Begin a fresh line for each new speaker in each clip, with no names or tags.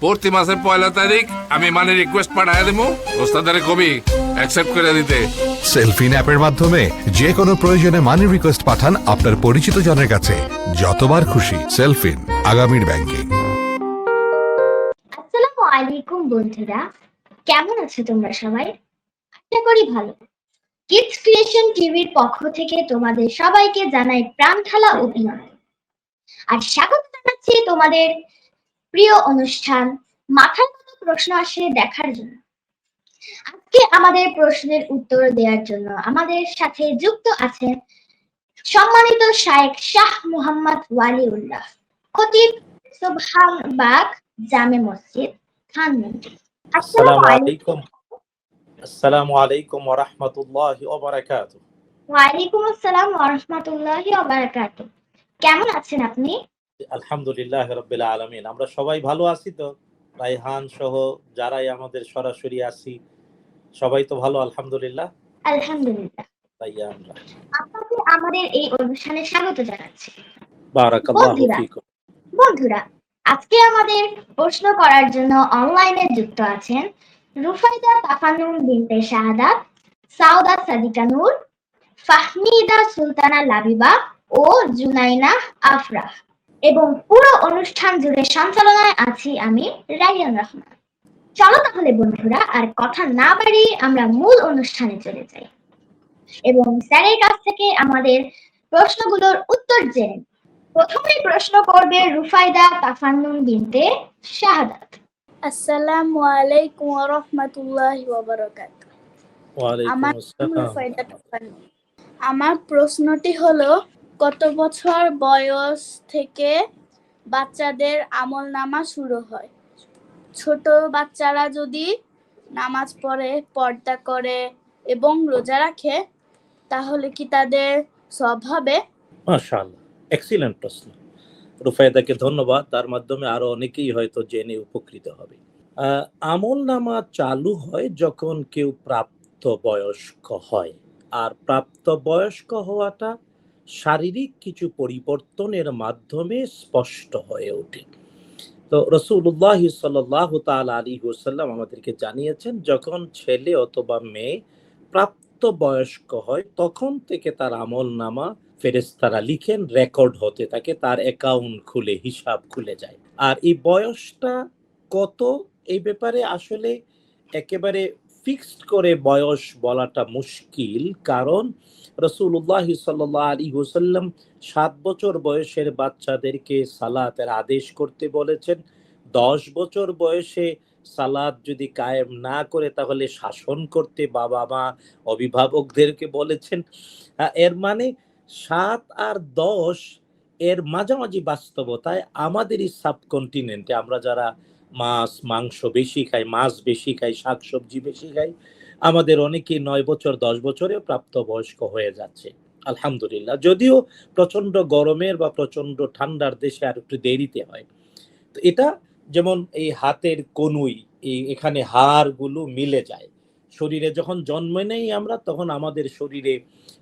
প্রতি মাসের পয়লা তারিখ আমি মানে রিকোয়েস্ট পাঠায় দেবো। ওস্তাদারে কবি অ্যাকসেপ্ট করে দিতে।
সেলফিন অ্যাপের মাধ্যমে যে কোনো প্রয়োজনে মানি রিকোয়েস্ট পাঠান আপনার পরিচিত জনের কাছে। যতবার খুশি সেলফিন আগামীর ব্যাংকিং
আসসালামু আলাইকুম বন্ধুরা। কেমন আছো তোমরা সবাই? আশা করি ভালো। কিডস ক্রিয়েশন টিভির পক্ষ থেকে তোমাদের সবাইকে জানাই প্রাণ ঢালা অভিনন্দন। আর স্বাগত জানাচ্ছি তোমাদের প্রিয় অনুষ্ঠান মাথার মতো প্রশ্ন আসে দেখার জন্য। আজকে আমাদের প্রশ্নের উত্তর দেওয়ার জন্য আমাদের সাথে যুক্ত আছেন সম্মানিত শায়েখ শাহ মুহাম্মদ ওয়ালিউল্লাহ খতিব সুবহান বাগ জামে মসজিদ ধানমন্ডি
আসসালামু আলাইকুম। আসসালামু আলাইকুম ওয়া রাহমাতুল্লাহি ওয়া বারাকাতুহু।
ওয়ালাইকুম আসসালাম ওয়া রাহমাতুল্লাহি ওয়া বারাকাতুহু। কেমন আছেন আপনি?
আলহামদুলিল্লাহ রাব্বিল আলামিন। আমরা সবাই ভালো আছি তো? রাইহান সহ যারাই আমাদের সরাসরি আছি সবাই তো ভালো আলহামদুলিল্লাহ?
আলহামদুলিল্লাহ।
আমরা।
আপনাকে আমাদের এই অনুষ্ঠানে স্বাগত জানাচ্ছি।
বারাকাল্লাহু ফিকুম।
বন্ধুরা আজকে আমাদের প্রশ্ন করার জন্য অনলাইনে যুক্ত আছেন রুফাইদা তাফানুম বিনতে শাহাদাত সাউদা সাদিকা নূর ফাহমিদা সুলতানা লাবিবা ও জুনাইনা আফরাহ। এবং পুরো অনুষ্ঠান জুড়ে সঞ্চালনায় আছি আমি রাইয়ান রহমান। চলো তাহলে বন্ধুরা আর কথা না বাড়িয়ে আমরা মূল অনুষ্ঠানে চলে যাই। এবং স্যারের কাছ থেকে আমাদের প্রশ্নগুলোর উত্তর জেনে প্রথমে প্রশ্ন করবে রুফাইদা তাফান্নুন বিনতে শাহাদাত।
আসসালামু আলাইকুম ওয়া রাহমাতুল্লাহি ওয়া বারাকাতুহু।
ওয়া আলাইকুম আসসালাম।
রুফাইদা তাফান্নুম। আমার প্রশ্নটি হলো কত বছর বয়স থেকে বাচ্চাদের আমল নামা শুরু হয়। ছোট বাচ্চারা যদি নামাজ পড়ে, পর্দা করে এবং রোজা রাখে, তাহলে কি তাদের সব হবে?
এক্সিলেন্ট প্রশ্ন। রুফায়দাকে ধন্যবাদ, তার মাধ্যমে আরও অনেকেই হয়তো জেনে উপকৃত হবে। আমল নামা চালু হয় যখন কেউ প্রাপ্ত বয়স্ক হয়। আর প্রাপ্ত বয়স্ক হওয়াটা শারীরিক কিছু পরিবর্তনের মাধ্যমে স্পষ্ট হয়ে ওঠে। তো রসুল্লাহ সাল্লাহ তাল আলী হুসাল্লাম আমাদেরকে জানিয়েছেন, যখন ছেলে অথবা মেয়ে প্রাপ্ত বয়স্ক হয়, তখন থেকে তার আমল নামা ফেরেস্তারা লিখেন, রেকর্ড হতে থাকে, তার অ্যাকাউন্ট খুলে, হিসাব খুলে যায়। আর এই বয়সটা কত? এই ব্যাপারে আসলে একেবারে ফিক্সড করে বয়স বলাটা মুশকিল, কারণ রসুল্লাহ সাল্লাহ আলী হুসাল্লাম সাত বছর বয়সের বাচ্চাদেরকে সালাতের আদেশ করতে বলেছেন। দশ বছর বয়সে সালাদ যদি কায়েম না করে তাহলে শাসন করতে বাবা মা অভিভাবকদেরকে বলেছেন। এর মানে সাত আর দশ এর মাঝামাঝি বাস্তবতায় আমাদেরই সাবকন্টিনেন্টে আমরা যারা মাছ, মাংস বেশি খাই, মাছ বেশি খাই শাকসবজি বেশি খাই। আমাদের অনেকেই নয় বছর, দশ বছরেও প্রাপ্তবয়স্ক হয়ে যাচ্ছে। আলহামদুলিল্লাহ। যদিও প্রচণ্ড গরমের বা প্রচণ্ড ঠান্ডার দেশে আর একটু দেরিতে হয়। তো এটা যেমন এই হাতের কনুই, এই এখানে হাড়গুলো মিলে যায়। শরীরে যখন জন্ম নেই আমরা, তখন আমাদের শরীরে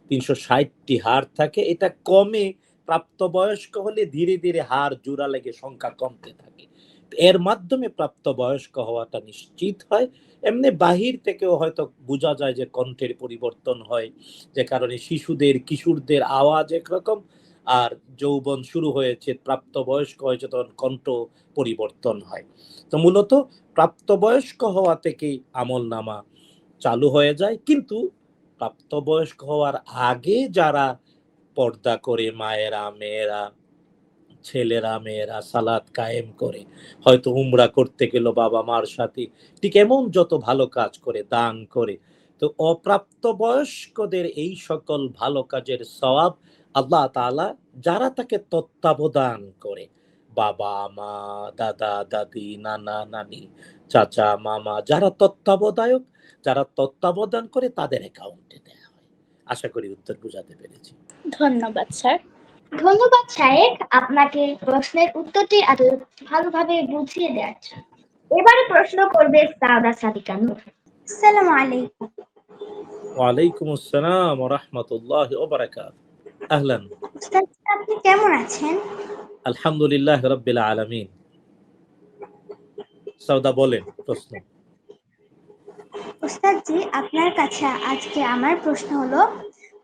তিনশো ষাটটি হাড় থাকে। এটা কমে প্রাপ্তবয়স্ক হলে ধীরে ধীরে হাড় জোড়া লেগে সংখ্যা কমতে থাকে। এর মাধ্যমে প্রাপ্তবয়স্ক হওয়াটা নিশ্চিত হয়। এমনি বাহির থেকেও হয়তো বোঝা যায় যে কণ্ঠের পরিবর্তন হয়, যে কারণে শিশুদের, কিশোরদের আওয়াজ একরকম, আর যৌবন শুরু হয়েছে প্রাপ্তবয়স্ক হয়েছে, তখন কণ্ঠ পরিবর্তন হয়। তো মূলত প্রাপ্তবয়স্ক হওয়া থেকেই আমল নামা চালু হয়ে যায়, কিন্তু প্রাপ্তবয়স্ক হওয়ার আগে যারা পর্দা করে মায়েরা, মেয়েরা ছেলেরা, মেয়েরা সালাদ কায়েম করে। হয়তো উমরা করতে গেল বাবা মার সাথে। ঠিক এমন যত ভালো কাজ করে, দান করে। তো অপ্রাপ্ত বয়স্কদের এই সকল ভালো কাজের সওয়াব আল্লাহ তাআলা, যারা তাকে তত্ত্বাবধান করে। বাবা, মা, দাদা, দাদি, নানা, নানি, চাচা, মামা, যারা তত্ত্বাবধায়ক, যারা তত্ত্বাবধান করে তাদের অ্যাকাউন্টে দেওয়া হয়। আশা করি উত্তর বুঝাতে পেরেছি।
ধন্যবাদ, স্যার।
ধন্যবাদ শায়েক আপনাকে প্রশ্নের উত্তরটি এত ভালোভাবে বুঝিয়ে দেওয়ার জন্য। এবারে প্রশ্ন করবে সাউদা সাদিকা নূর। আসসালামু আলাইকুম।
ওয়ালাইকুম আসসালাম ওয়া রাহমাতুল্লাহি ওয়া বারাকাতুহু। আহলান।
উস্তাদ, আপনি কেমন আছেন?
আলহামদুলিল্লাহ রাব্বিল আলামিন। সাউদা বলেন প্রশ্ন।
উস্তাদজি আপনার কাছে আজকে আমার প্রশ্ন হলো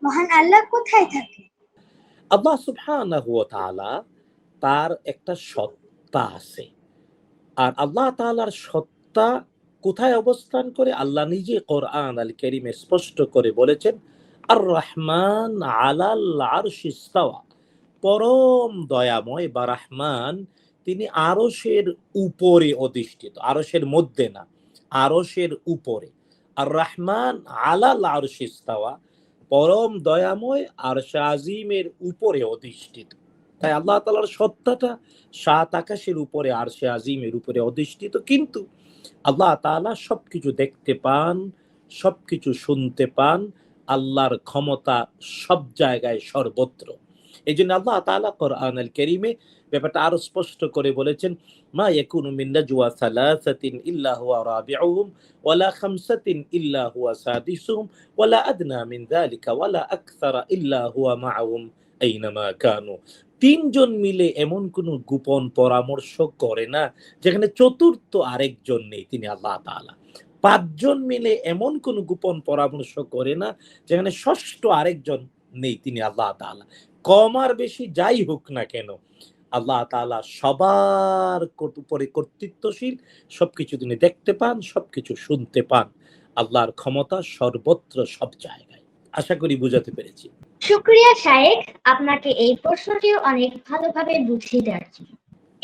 মহান আল্লাহ কোথায় থাকে
আল্লাহ সুবহানাহু ওয়া তাআলা তার একটা সত্তা আছে। আর আল্লাহ তাআলার সত্তা কোথায় অবস্থান করে? আল্লাহ নিজে কোরআন আল কারীমে স্পষ্ট করে বলেছেন আর রহমান আলাল পরম দয়াময় বা রহমান তিনি আরশের উপরে অধিষ্ঠিত, আরশের মধ্যে না, আরশের উপরে। আর রহমান আলাল পরম দয়াময় আর আজিমের উপরে অধিষ্ঠিত। তাই আল্লাহ তালার সত্তাটা সাত আকাশের উপরে আর সে আজিমের উপরে অধিষ্ঠিত। কিন্তু আল্লাহ তাআলা সবকিছু দেখতে পান, সবকিছু শুনতে পান, আল্লাহর ক্ষমতা সব জায়গায় সর্বত্র। এই জন্য আল্লাহ তাআলা কোরআন আল করিমে ব্যাপারটা আরও স্পষ্ট করে বলেছেন, মা ইয়াকুনু মিন নাজওয়া সালাসাতিন ইল্লা হুয়া রাবিউহুম ওয়ালা খামসাতিন ইল্লা হুয়া সাদিসুহুম ওয়ালা আদনা মিন যালিকা ওয়ালা ইল্লা হুয়া মাআহুম আইনামা কানু। তিনজন মিলে এমন কোন গোপন পরামর্শ করে না, যেখানে চতুর্থ আরেকজন নেই, তিনি আল্লাহ তাআলা। পাঁচজন মিলে এমন কোন গোপন পরামর্শ করে না, যেখানে ষষ্ঠ আরেকজন নেই, তিনি আল্লাহ তাআলা। কম আর বেশি যাই হোক না কেন আল্লাহ তাআলা সবার উপরে কর্তৃত্বশীল সবকিছু তিনি দেখতে পান সবকিছু শুনতে পান। আল্লাহর ক্ষমতা সর্বত্র সব জায়গায়। আশা করি বুঝাতে পেরেছি।
শুক্রিয়া শায়েক আপনাকে এই প্রশ্নটিও অনেক ভালোভাবে বুঝিয়ে দেওয়ার জন্য।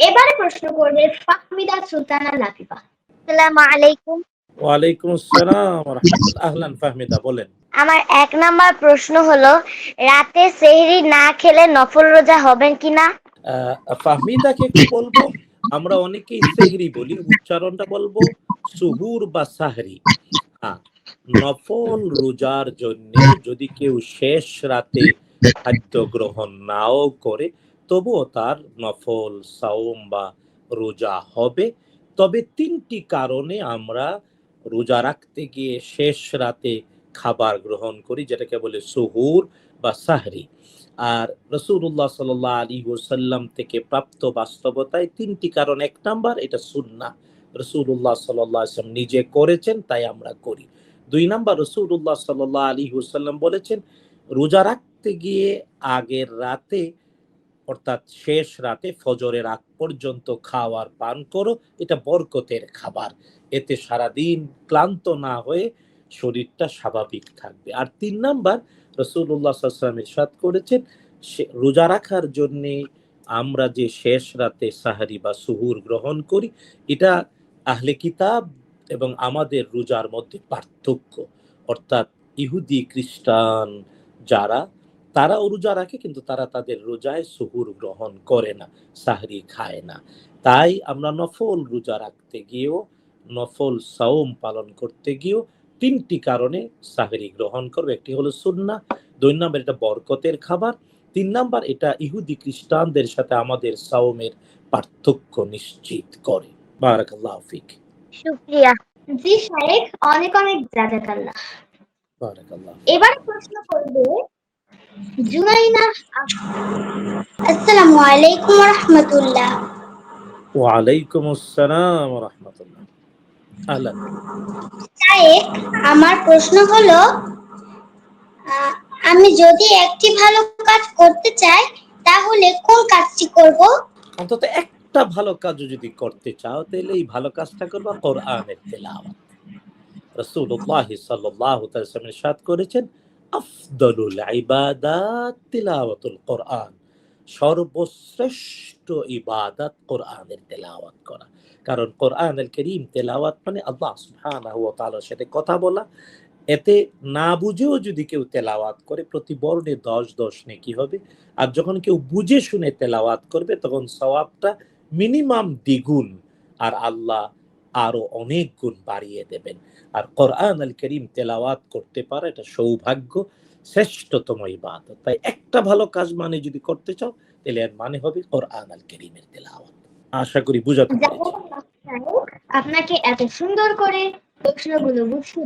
এবারে প্রশ্ন করবে ফাহমিদা সুলতানা লাতিফা।
আসসালামু আলাইকুম।
ওয়ালাইকুম আসসালাম আহলান ফাহমিদা বলেন।
আমার এক নাম্বার প্রশ্ন হলো রাতে সেহরি না খেলে নফল রোজা হবেন কিনা
ফাহমিদাকে কি বলব? আমরা অনেকেই সেহরি বলি উচ্চারণটা বলব সুহুর বা সাহরি। হ্যাঁ নফল রোজার জন্য যদি কেউ শেষ রাতে খাদ্য গ্রহণ নাও করে তবুও তার নফল সাওম বা রোজা হবে। তবে তিনটি কারণে আমরা রোজা রাখতে গিয়ে শেষ রাতে খাবার গ্রহণ করি, যেটাকে বলে সুহুর বা সাহরি। আর রসুল্লাহ সাল আলী ওসাল্লাম থেকে প্রাপ্ত বাস্তবতায় তিনটি কারণ। এক নাম্বার, এটা সুন্না রসুল্লাহ সাল্লাম নিজে করেছেন, তাই আমরা করি। দুই নাম্বার রসুল্লাহ সাল আলী ওসাল্লাম বলেছেন, রোজা রাখতে গিয়ে আগের রাতে, অর্থাৎ শেষ রাতে ফজরের আগ পর্যন্ত খাওয়ার পান করো, এটা বরকতের খাবার। এতে সারাদিন ক্লান্ত না হয়ে শরীরটা স্বাভাবিক থাকবে। আর তিন নাম্বার রসুল্লাহ সাল্লাম ইরশাদ করেছেন রোজা রাখার জন্যে আমরা যে শেষ রাতে সাহারি বা সুহুর গ্রহণ করি, এটা আহলে কিতাব এবং আমাদের রোজার মধ্যে পার্থক্য। অর্থাৎ ইহুদি, খ্রিস্টান যারা তারা রোজা রাখে কিন্তু তারা তাদের রোজায় সুহুর গ্রহণ করে না, সাহরি খায় না। তাই আমরা নফল রোজা রাখতে গিয়েও নফল সাওম পালন করতে গিয়েও তিনটি কারণে সাহরি গ্রহণ করবে। একটি হলো সুন্না দুই নাম্বার এটা বরকতের খাবার তিন নাম্বার এটা ইহুদি খ্রিস্টানদের সাথে আমাদের সাওমের পার্থক্য নিশ্চিত করে। বারাকাল্লাহ ফিক।
শুক্রিয়া।
জি অনেক অনেক জাজাকাল্লাহ।
বারাকাল্লাহ
এবারে প্রশ্ন করবে জুনাইনা
আসসালামু আলাইকুম রহমতুল্লাহ।
ওয়ালাইকুম আসসালাম ওয়া রাহমাতুল্লাহ।
আমার প্রশ্ন হলো আমি যদি একটি ভালো কাজ করতে চাই তাহলে কোন কাজটি করব?
অন্তত একটা ভালো কাজ যদি করতে চাও তাহলে এই ভালো কাজটা করবা কোরআনের তেলাওয়াত। রাসূলুল্লাহ সাল্লাল্লাহু ইরশাদ করেছেন আফদলুল ইবাদাত তিলাওয়াতুল কোরআন। সর্বশ্রেষ্ঠ ইবাদত কোরআনের তেলাওয়াত করা। কারণ কোরআনুল করিম তেলাওয়াত মানে আল্লাহ সুবহানাহু ওয়া সাথে কথা বলা। এতে না বুঝেও যদি কেউ তেলাওয়াত করে, প্রতি বর্ণে দশ দশ নেকি হবে। আর যখন কেউ বুঝে শুনে তেলাওয়াত করবে, তখন সওয়াবটা মিনিমাম দ্বিগুণ আর আল্লাহ আরও অনেক গুণ বাড়িয়ে দেবেন। আর কোরআন আল করিম তেলাওয়াত করতে পারা এটা সৌভাগ্য, শ্রেষ্ঠতম ইবাদত। তাই একটা ভালো কাজ মানে যদি করতে চাও, তাহলে এর মানে হবে কোরআন আল করিমের তেলাওয়াত। আশা করি বুঝাতে
আপনাকে এত সুন্দর করে প্রশ্নগুলো বুঝিয়ে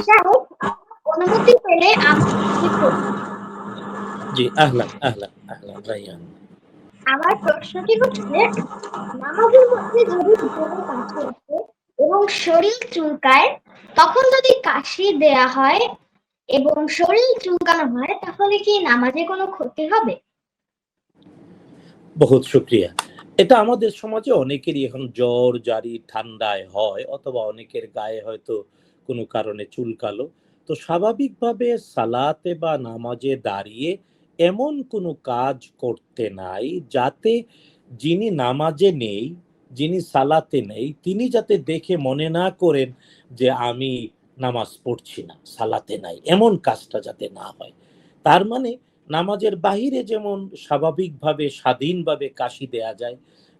জন্য। অনুমতি পেলে
জি আহলান আহলান আহলান রাইয়ান।
আমার প্রশ্নটি হচ্ছে নামাজের মধ্যে যদি আসে এবং শরীর চুলকায় তখন যদি কাশি দেয়া হয় এবং শরীর চুলকানো হয় তাহলে কি নামাজে কোনো ক্ষতি হবে?
বহুত শুক্রিয়া। এটা আমাদের সমাজে অনেকেরই এখন জ্বর, জারি, ঠান্ডায় হয় অথবা অনেকের গায়ে হয়তো কোনো কারণে চুলকালো। তো স্বাভাবিকভাবে সালাতে বা নামাজে দাঁড়িয়ে এমন কোনো কাজ করতে নাই যাতে যিনি নামাজে নেই, যিনি সালাতে নেই, তিনি যাতে দেখে মনে না করেন যে আমি নামাজ পড়ছি না, সালাতে নাই, এমন কাজটা যাতে না হয়। তার মানে নামাজের বাহিরে যেমন স্বাভাবিকভাবে স্বাধীনভাবে কাশি দেয়া যায়,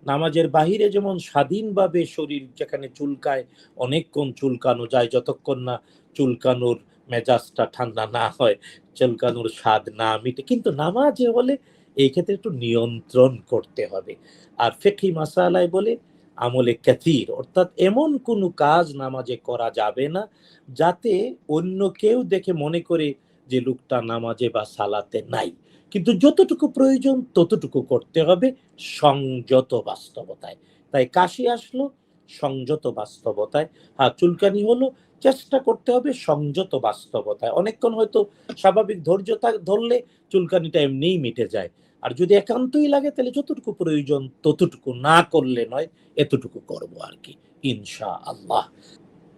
নামাজের বাহিরে যেমন স্বাধীনভাবে শরীর যেখানে চুলকায়, অনেকক্ষণ চুলকানো যায়, যতক্ষণ না চুলকানোর মেজাজটা ঠান্ডা না হয়, চুলকানোর স্বাদ না মিটে। কিন্তু নামাজে হলে এই ক্ষেত্রে একটু নিয়ন্ত্রণ করতে হবে। আর ফেকি মাসালায় বলে, আমলে ক্যাথির অর্থাৎ এমন কোনো কাজ নামাজে করা যাবে না, যাতে অন্য কেউ দেখে মনে করে যে লোকটা নামাজে বা সালাতে নাই। কিন্তু যতটুকু প্রয়োজন, ততটুকু করতে হবে সংযত বাস্তবতায়। তাই কাশি আসলো, সংযত বাস্তবতায়। হ্যাঁ চুলকানি হলো, চেষ্টা করতে হবে সংযত বাস্তবতায়। অনেকক্ষণ হয়তো স্বাভাবিক ধৈর্য ধরলে চুলকানিটা এমনিই মিটে যায়। আর যদি একান্তই লাগে, তাহলে যতটুকু প্রয়োজন, ততটুকু না করলে নয়, এতটুকু করব আর কি। ইনশা আল্লাহ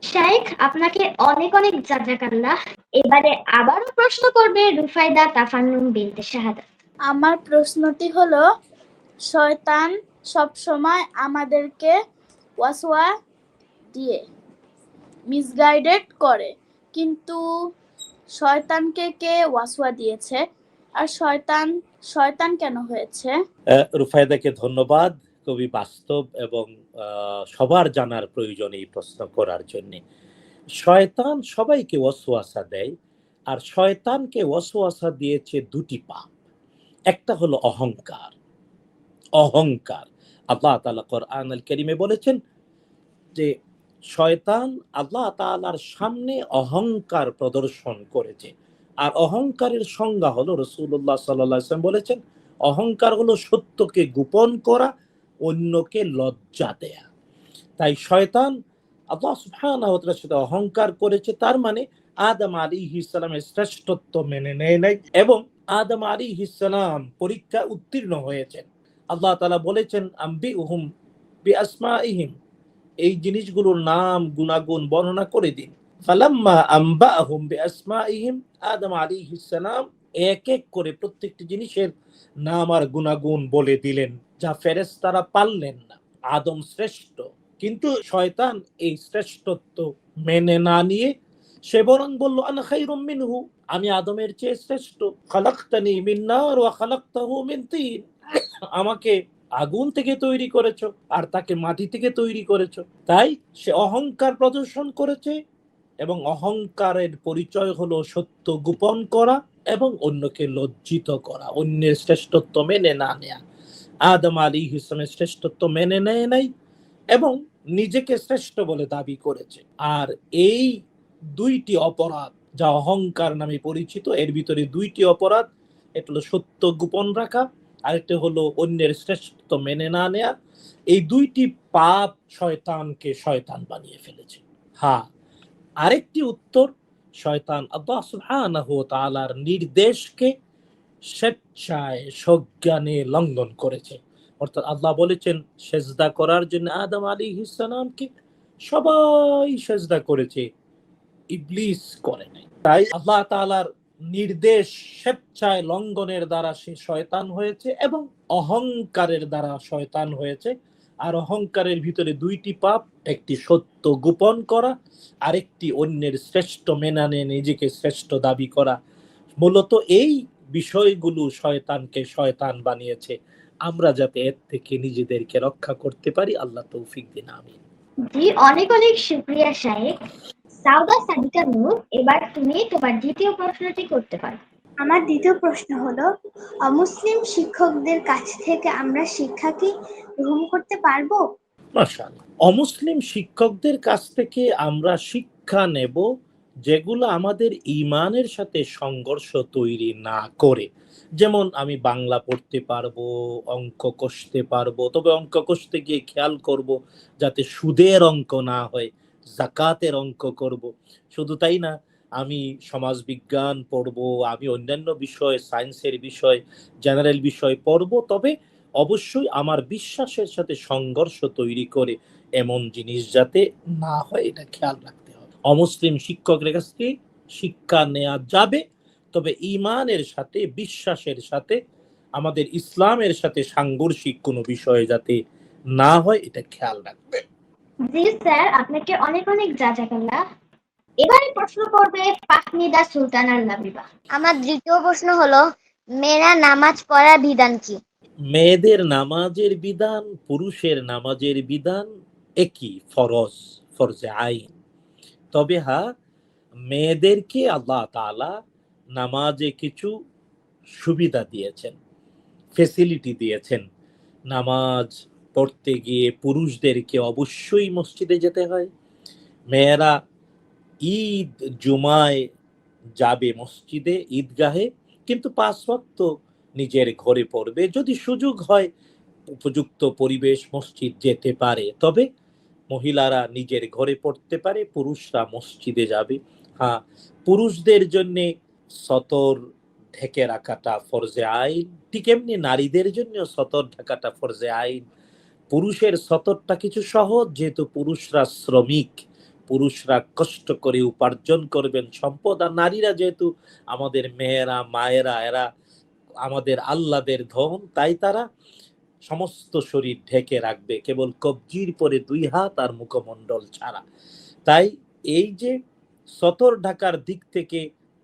শাইখ আপনাকে অনেক অনেক জাজাকাল্লাহ। এবারে আবারও প্রশ্ন করবে রুফাইদা তাফান্নুম বিনতে শাহাদাত
আমার প্রশ্নটি হলো শয়তান সবসময় আমাদেরকে ওয়াসওয়া দিয়ে মিসগাইডেড করে কিন্তু শয়তানকে কে ওয়াসওয়া দিয়েছে? আর শয়তান শয়তান কেন হয়েছে?
আহ, রুফায়দাকে ধন্যবাদ। খুবই বাস্তব এবং সবার জানার প্রয়োজন এই প্রশ্ন করার জন্য। শয়তান সবাইকে ওয়াসওয়াসা দেয়, আর শয়তানকে ওয়াসওয়াসা দিয়েছে দুটি পাপ। একটা হলো অহংকার অহংকার। আল্লাহ তাআলা কোরআন আল কারীমে বলেছেন যে, শয়তান আল্লাহ তাআলার সামনে অহংকার প্রদর্শন করেছে। আর অহংকারের সংজ্ঞা হলো রসুল্লাহ সাল্লাহ ইসলাম বলেছেন, অহংকার হলো সত্যকে গোপন করা অন্যকে লজ্জা দেয়া। তাই শয়তান আল্লাহ সাথে অহংকার করেছে, তার মানে আদম আলী ইসলামের শ্রেষ্ঠত্ব মেনে নেয় নাই এবং আদম আলী ইসলাম পরীক্ষা উত্তীর্ণ হয়েছেন। আল্লাহ তালা বলেছেন আম্বি উহুম বি আসমাইহিম এই জিনিসগুলোর নাম গুণাগুণ বর্ণনা করে দিন। ফালাম্মা আম্বাহুম বি আসমাইহিম আদম আলাইহিস সালাম এক এক করে প্রত্যেকটি জিনিসের নাম আর গুণাগুণ বলে দিলেন। যা ফেরেস তারা পারলেন না। আদম শ্রেষ্ঠ, কিন্তু শয়তান এই শ্রেষ্ঠত্ব মেনে না নিয়ে সে বরং বলল, আনা খাইরুম আমি আদমের চেয়ে শ্রেষ্ঠ। খালাক্তানি মিন নার ওয়া খালাক্তাহু মিন তিন। আমাকে আগুন থেকে তৈরি করেছ আর তাকে মাটি থেকে তৈরি করেছ। তাই সে অহংকার প্রদর্শন করেছে এবং অহংকারের পরিচয় হলো সত্য গোপন করা এবং অন্যকে লজ্জিত করা, অন্যের শ্রেষ্ঠত্ব মেনে না নেয়া। আদম আলী ইসলামের শ্রেষ্ঠত্ব মেনে নেয় নাই এবং নিজেকে শ্রেষ্ঠ বলে দাবি করেছে। আর এই দুইটি অপরাধ যা অহংকার নামে পরিচিত, এর ভিতরে দুইটি অপরাধ এটা হলো সত্য গোপন রাখা, আরেকটা হলো অন্যের শ্রেষ্ঠত্ব মেনে না নেয়া। এই দুইটি পাপ শয়তানকে শয়তান বানিয়ে ফেলেছে। হ্যাঁ আরেকটি উত্তর, শয়তান তাআলার নির্দেশকে স্বেচ্ছায় সজ্ঞানে লঙ্ঘন করেছে। অর্থাৎ আল্লাহ বলেছেন, সেজদা করার জন্য আদম আলী ইসলামকে সবাই সেজদা করেছে, ইবলিস করে নাই। তাই আল্লাহ তালার নির্দেশ স্বেচ্ছায় লঙ্ঘনের দ্বারা সে শয়তান হয়েছে এবং অহংকারের দ্বারা শয়তান হয়েছে। আর অহংকারের ভিতরে দুইটি পাপ, একটি সত্য গোপন করা, আরেকটি অন্যের শ্রেষ্ঠ মেনানে নিজেকে শ্রেষ্ঠ দাবি করা। মূলত এই বিষয়গুলো শয়তানকে শয়তান বানিয়েছে। আমরা যাতে এর থেকে নিজেদেরকে রক্ষা করতে পারি আল্লাহ তৌফিক দিন আমিন।
জি অনেক অনেক শুক্রিয়া শাহেক সাউদা সাদিকা নূর এবার তুমি তোমার দ্বিতীয় প্রশ্নটি করতে পারো।
আমার দ্বিতীয় প্রশ্ন হলো অমুসলিম শিক্ষকদের কাছ থেকে আমরা শিক্ষা কি গ্রহণ করতে পারব?
মাশাআল্লাহ। অমুসলিম শিক্ষকদের কাছ থেকে আমরা শিক্ষা নেব যেগুলো আমাদের ইমানের সাথে সংঘর্ষ তৈরি না করে। যেমন আমি বাংলা পড়তে পারব, অঙ্ক কষতে পারব, তবে অঙ্ক কষতে গিয়ে খেয়াল করব যাতে সুদের অঙ্ক না হয়, জাকাতের অঙ্ক করব। শুধু তাই না, আমি সমাজ বিজ্ঞান পড়ব, আমি অন্যান্য বিষয়, সায়েন্সের বিষয়, জেনারেল বিষয় পড়ব, তবে অবশ্যই আমার বিশ্বাসের সাথে সংঘর্ষ তৈরি করে এমন জিনিস যাতে না হয়, এটা খেয়াল রাখতে অমুসলিম শিক্ষকের কাছ থেকে শিক্ষা নেওয়া যাবে। তবে ইমানের সাথে বিশ্বাসের সাথে আমাদের ইসলামের সাথে সাংঘর্ষিক কোনো বিষয়ে যাতে না হয় এটা খেয়াল রাখবে।
জি স্যার আপনাকে অনেক অনেক জাজাকাল্লাহ এবারে প্রশ্ন করবে ফাহমিদা সুলতানার লাবিবা
আমার দ্বিতীয় প্রশ্ন হলো মেয়েরা নামাজ পড়ার বিধান কি?
মেয়েদের নামাজের বিধান পুরুষের নামাজের বিধান একই ফরজ ফরজে আইন। তবে হ্যাঁ মেয়েদেরকে আল্লাহ তাআলা নামাজে কিছু সুবিধা দিয়েছেন ফেসিলিটি দিয়েছেন। নামাজ পড়তে গিয়ে পুরুষদেরকে অবশ্যই মসজিদে যেতে হয়। মেয়েরা ঈদ জুমায় যাবে মসজিদে, ঈদগাহে, কিন্তু পাঁচ ওয়াক্ত নিজের ঘরে পড়বে। যদি সুযোগ হয়, উপযুক্ত পরিবেশ মসজিদ যেতে পারে। তবে মহিলারা নিজের ঘরে পড়তে পারে, পুরুষরা মসজিদে যাবে। হ্যাঁ পুরুষদের জন্য সতর ঢেকে রাখাটা ফরজে আইন, ঠিক এমনি নারীদের জন্য সতর ঢাকাটা ফরজে আইন। পুরুষের সতরটা কিছু সহজ, যেহেতু পুরুষরা শ্রমিক, পুরুষরা কষ্ট করে উপার্জন করবেন সম্পদ, আর নারীরা যেহেতু আমাদের মেয়েরা, মায়েরা, এরা আমাদের আল্লাদের ধন, তাই তারা সমস্ত শরীর ঢেকে রাখবে, কেবল কবজির পরে দুই হাত আর মুখমণ্ডল ছাড়া। তাই এই যে সতর ঢাকার দিক থেকে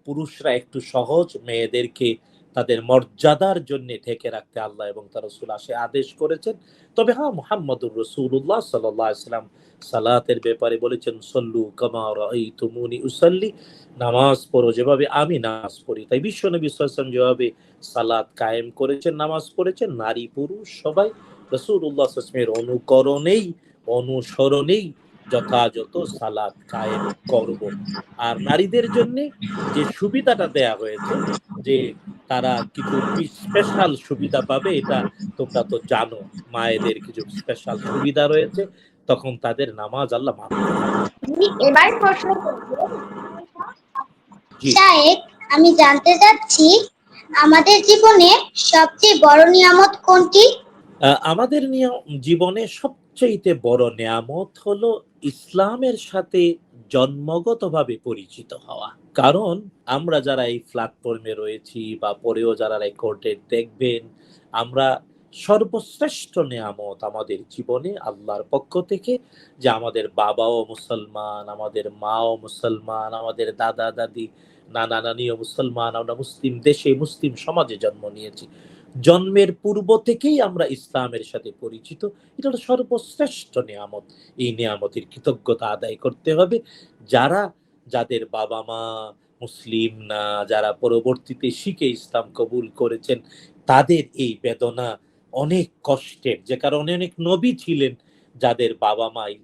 পুরুষরা একটু সহজ, মেয়েদেরকে তাদের মর্যাদার জন্য ঢেকে রাখতে আল্লাহ এবং তার রসুল আসে আদেশ করেছেন। তবে হ্যাঁ মোহাম্মদুর রসুল্লাহ সাল্লাম সালাতের ব্যাপারে বলেছেন, সল্লু কামার তুমুনি উসাল্লি নামাজ পড়ো, যেভাবে আমি নামাজ পড়ি। তাই বিশ্ব নবী সাল্লাম যেভাবে সালাত কায়েম করেছেন, নামাজ পড়েছেন, নারী পুরুষ সবাই রসুল্লাহ আসলামের অনুকরণেই, অনুসরণেই যথাযথ সালাত কায়েম করব। আর নারীদের জন্য যে সুবিধাটা দেয়া হয়েছে যে তারা কিছু স্পেশাল সুবিধা পাবে এটা তোমরা তো জানো মায়েদের কিছু স্পেশাল সুবিধা রয়েছে তখন তাদের নামাজ আল্লাহ মাফ
এবার প্রশ্ন
আমি জানতে চাচ্ছি আমাদের জীবনে সবচেয়ে বড় নিয়ামত কোনটি?
আমাদের জীবনে সবচেয়ে বড় নেয়ামত হলো ইসলামের সাথে জন্মগতভাবে পরিচিত হওয়া। কারণ আমরা যারা এই প্ল্যাটফর্মে রয়েছি বা পরেও যারা রেকর্ডে দেখবেন, আমরা সর্বশ্রেষ্ঠ নেয়ামত আমাদের জীবনে আল্লাহর পক্ষ থেকে যে আমাদের বাবাও মুসলমান, আমাদের মাও মুসলমান, আমাদের দাদা, দাদি, নানা, নানিও মুসলমান, আমরা মুসলিম দেশে মুসলিম সমাজে জন্ম নিয়েছি। জন্মের পূর্ব থেকেই আমরা ইসলামের সাথে পরিচিত। এটা হলো সর্বশ্রেষ্ঠ নিয়ামত। এই নিয়ামতের কৃতজ্ঞতা আদায় করতে হবে। যারা, যাদের বাবা মা মুসলিম না, যারা পরবর্তীতে শিখে ইসলাম কবুল করেছেন, তাদের এই বেদনা অনেক কষ্টের। যে কারণে অনেক নবী ছিলেন যাদের বাবা মাই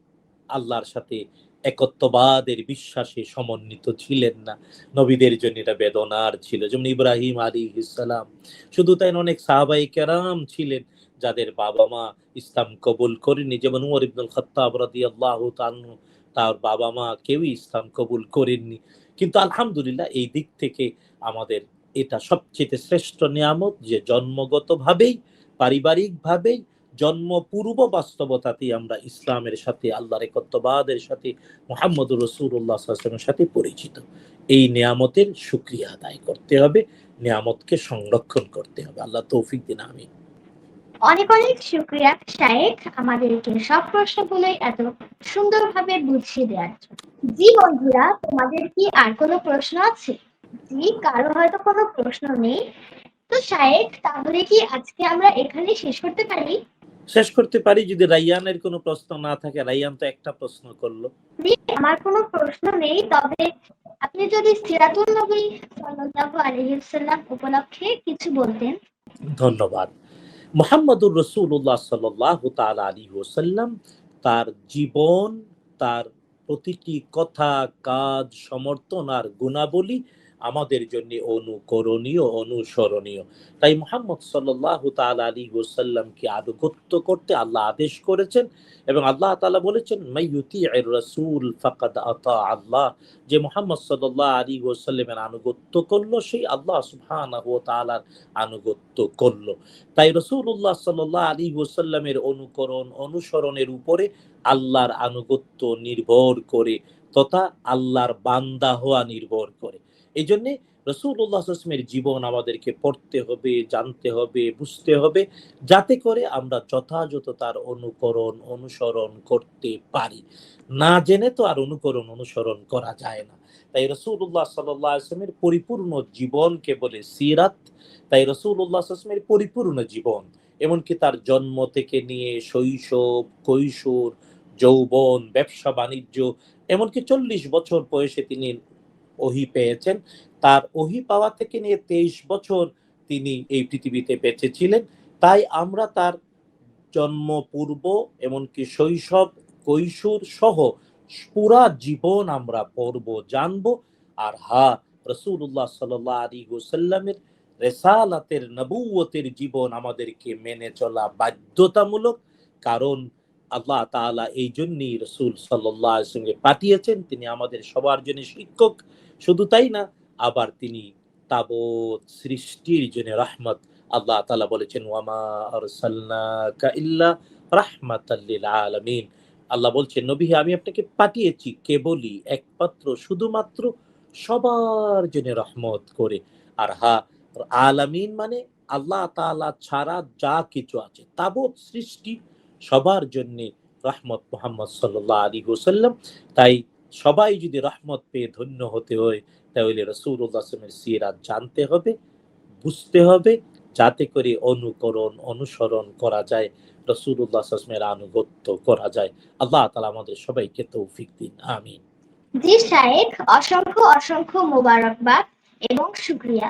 আল্লাহর সাথে একত্ববাদের বিশ্বাসে সমন্বিত ছিলেন না। নবীদের জন্য এটা বেদনার ছিল। যেমন ইব্রাহিম আলী ইসালাম শুধু তাই অনেক সাহাবাই কেরাম ছিলেন যাদের বাবা মা ইসলাম কবুল করেনি যেমন উমর ইবনুল খত্তাব রাদিয়াল্লাহু তাআলা তার বাবা মা কেউই ইসলাম কবুল করেননি। কিন্তু আলহামদুলিল্লাহ এই দিক থেকে আমাদের এটা সবচেয়ে শ্রেষ্ঠ নিয়ামত যে জন্মগতভাবেই, পারিবারিকভাবেই জন্ম পূর্ব বাস্তবতাতেই আমরা ইসলামের সাথে, আল্লাহর একত্ববাদের সাথে, মোহাম্মদুর রসুল্লাহ সাল্লামের সাথে পরিচিত। এই নিয়ামতের সুক্রিয়া আদায় করতে হবে, নিয়ামতকে সংরক্ষণ করতে হবে। আল্লাহ তৌফিক দিন আমি
অনেক অনেক শুক্রিয়া শায়েখ আমাদেরকে সব প্রশ্নগুলোই এত সুন্দরভাবে বুঝিয়ে দেওয়ার জন্য। জি বন্ধুরা, তোমাদের কি আর কোনো প্রশ্ন আছে? জি, কারও হয়তো কোনো প্রশ্ন নেই। তো শায়েখ, তাহলে কি আজকে আমরা এখানে শেষ করতে পারি?
শেষ করতে পারি যদি রাইয়ানের কোনো প্রশ্ন না থাকে? রাইয়ান তো একটা প্রশ্ন করল।
আমার কোনো প্রশ্ন নেই তবে আপনি যদি সিরাতুল নবী সাল্লাল্লাহু আলাইহি ওয়াসাল্লাম উপলক্ষে কিছু বলতেন।
ধন্যবাদ। মোহাম্মদুর রসুল্লাহ সাল্লাহ তাল আলী ওসাল্লাম তার জীবন তার প্রতিটি কথা কাজ সমর্থন আর গুণাবলী আমাদের জন্য অনুকরণীয়, অনুসরণীয়। তাই মোহাম্মদ সাল্লাহ তাল আলী ওসাল্লামকে আনুগত্য করতে আল্লাহ আদেশ করেছেন এবং আল্লাহ তালা বলেছেন মাইয়ুতি রসুল ফাকাদ আতা আল্লাহ। যে মোহাম্মদ সাল্লাহ আলী ওসাল্লামের আনুগত্য করল, সেই আল্লাহ সুবহানাহু ওয়া তাআলার আনুগত্য করল। তাই রসুল্লাহ সাল্লাহ আলী ওসাল্লামের অনুকরণ, অনুসরণের উপরে আল্লাহর আনুগত্য নির্ভর করে, তথা আল্লাহর বান্দা হওয়া নির্ভর করে। এই জন্যে রসুল্লাহামের জীবন আমাদেরকে পড়তে হবে, জানতে হবে, বুঝতে হবে, যাতে করে আমরা যথাযথ তার অনুকরণ, অনুসরণ করতে পারি। না জেনে তো আর অনুকরণ, অনুসরণ করা যায় না। তাই রসুল্লাহ সাল্লামের পরিপূর্ণ জীবনকে বলে সিরাত, তাই রসুল্লাহ আসলামের পরিপূর্ণ জীবন, এমনকি তার জন্ম থেকে নিয়ে শৈশব, কৈশোর, যৌবন, ব্যবসা, বাণিজ্য, এমনকি চল্লিশ বছর বয়সে তিনি ওহি পেয়েছেন। তার ওহি পাওয়া থেকে নিয়ে তেইশ বছর তিনি এই পৃথিবীতে বেঁচে ছিলেন। তাই আমরা তার জন্ম, পূর্ব, এমনকি শৈশব, কৈশোর সহ পুরা জীবন আমরা পড়ব, জানব। আর হা রসুল্লাহ সাল্লাহ আলী ওসাল্লামের রেসালাতের নবুয়তের জীবন আমাদেরকে মেনে চলা বাধ্যতামূলক। কারণ আল্লাহ তাআলা এই জন্যই রসুল সাল্লাহ সঙ্গে পাঠিয়েছেন। তিনি আমাদের সবার জন্য শিক্ষক। শুধু তাই না, আবার তিনি তাবৎ সৃষ্টির জন্য রহমত আল্লাহ তাআলা বলেছেন, ওয়ামা আল্লাহ বলছেন, নবী, আমি আপনাকে পাঠিয়েছি কেবলই একমাত্র, শুধুমাত্র সবার জন্য রহমত করে। আর হা, আলামিন মানে আল্লাহ তাআলা ছাড়া যা কিছু আছে, তাবৎ সৃষ্টি সবার জন্যে রহমত মোহাম্মদ সাল্লাহ আলী হোসাল্লাম তাই সবাই যদি রহমত পেয়ে ধন্য হতে হয়, তাহলে আসলামের সিরাত জানতে হবে, বুঝতে হবে, যাতে করে অনুকরণ, অনুসরণ করা যায় রসুল্লাহ আসলামের আনুগত্য করা যায়। আল্লাহ তালা আমাদের সবাইকে তৌফিক দিন। আমিন।
জি শায়েখ, অসংখ্য অসংখ্য মোবারকবাদ এবং শুক্রিয়া।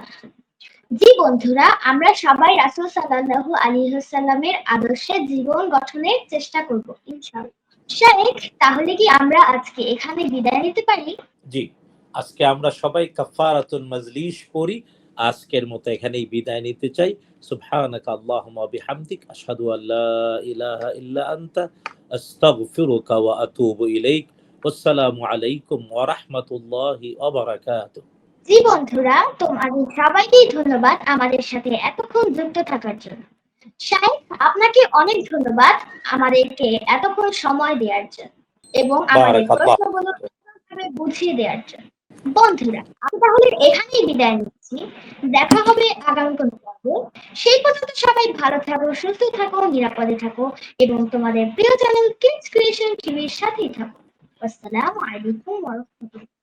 জি বন্ধুরা, আমরা সবাই রাসূল সাল্লাল্লাহু আলাইহি ওয়াসাল্লামের আদর্শে জীবন গঠনের চেষ্টা করব, ইনশাআল্লাহ। শায়েখ তাহলে কি আমরা আজকে এখানে বিদায় নিতে পারি?
জি আজকে আমরা সবাই কাফারাতুল মাজলিস পড়ি। আজকের মতো এখানেই বিদায় নিতে চাই। সুবহানাকা আল্লাহুম্মা বিহামদিক আশহাদু আল্লা ইলাহা ইল্লা আনতা আস্তাগফিরুকা ওয়া আতুবু ইলাইক। আসসালামু আলাইকুম ওয়া রাহমাতুল্লাহি ওয়া বারাকাতুহু।
জি বন্ধুরা তোমাদের সবাইকেই ধন্যবাদ আমাদের সাথে এতক্ষণ যুক্ত থাকার জন্য। শাহেদ আপনাকে অনেক ধন্যবাদ আমাদেরকে এতক্ষণ সময় দেওয়ার জন্য এবং আমাদের প্রশ্নগুলো বুঝিয়ে দেওয়ার জন্য। বন্ধুরা আমি তাহলে এখানেই বিদায় নিচ্ছি। দেখা হবে আগামী কোনো পর্বে। সেই পর্যন্ত সবাই ভালো থাকো সুস্থ থাকো নিরাপদে থাকো এবং তোমাদের প্রিয় চ্যানেল কিডস ক্রিয়েশন টিভির সাথেই থাকো। আসসালামু আলাইকুম ওয়া রাহমাতুল্লাহ।